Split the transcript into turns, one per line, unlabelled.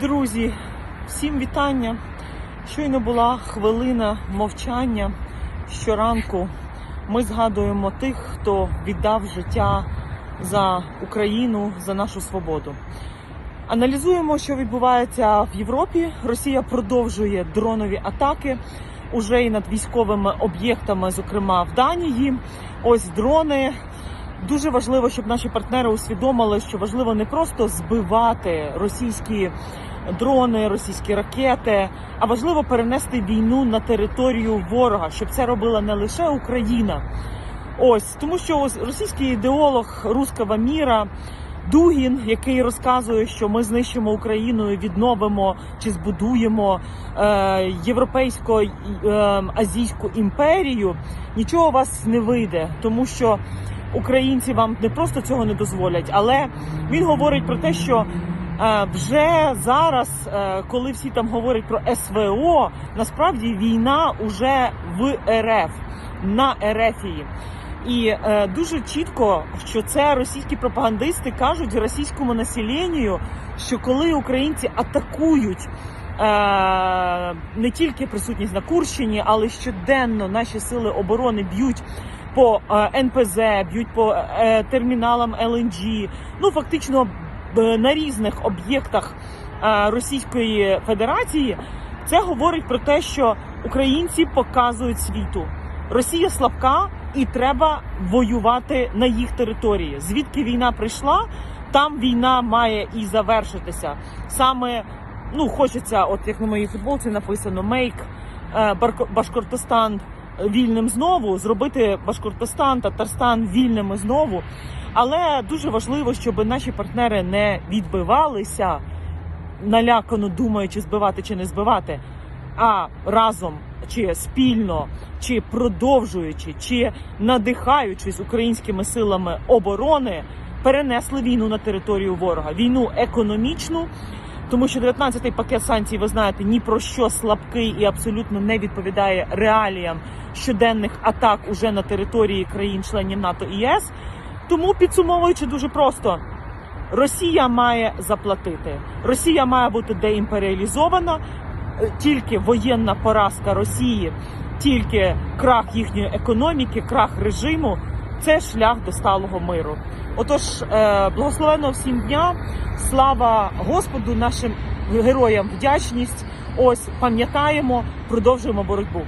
Друзі, всім вітання. Щойно була хвилина мовчання. Щоранку ми згадуємо тих, хто віддав життя за Україну, за нашу свободу. Аналізуємо, що відбувається в Європі. Росія продовжує дронові атаки уже і над військовими об'єктами, зокрема в Данії. Ось дрони. Дуже важливо, щоб наші партнери усвідомили, що важливо не просто збивати російські дрони, російські ракети, а важливо перенести війну на територію ворога, щоб це робила не лише Україна. Ось тому, що ось російський ідеолог руского міра Дугін, який розказує, що ми знищимо Україну і відновимо чи збудуємо е, європейсько е, азійську імперію, нічого у вас не вийде, тому що українці вам не просто цього не дозволять, але він говорить про те, що вже зараз, е, коли всі там говорять про СВО, насправді війна уже в РФ на Ерефії. І е, дуже чітко, що це російські пропагандисти кажуть російському населенню, що коли українці атакують е, не тільки присутність на Курщині, але щоденно наші сили оборони б'ють по е, НПЗ, б'ють по е, терміналам ЛНГ, ну фактично на різних об'єктах е, Російської Федерації. Це говорить про те, що українці показують світу. Росія слабка і треба воювати на їх території. Звідки війна прийшла, там війна має і завершитися. Саме ну хочеться, от як на моїй футболці написано «Make е, Башкортостан вільним знову, зробити Башкортостан, Татарстан вільними знову. Але дуже важливо, щоб наші партнери не відбивалися налякано думаючи збивати чи не збивати, а разом чи спільно, чи продовжуючи, чи надихаючись українськими силами оборони, перенесли війну на територію ворога. Війну економічну, тому що 19-й пакет санкцій, ви знаєте, ні про що слабкий і абсолютно не відповідає реаліям щоденних атак уже на території країн-членів НАТО і ЄС. Тому підсумовуючи дуже просто. Росія має заплатити. Росія має бути деімперіалізована. Тільки воєнна поразка Росії, тільки крах їхньої економіки, крах режиму це шлях до сталого миру. Отож, е, благословенного всім дня, слава Господу, нашим героям вдячність. Ось пам'ятаємо, продовжуємо боротьбу.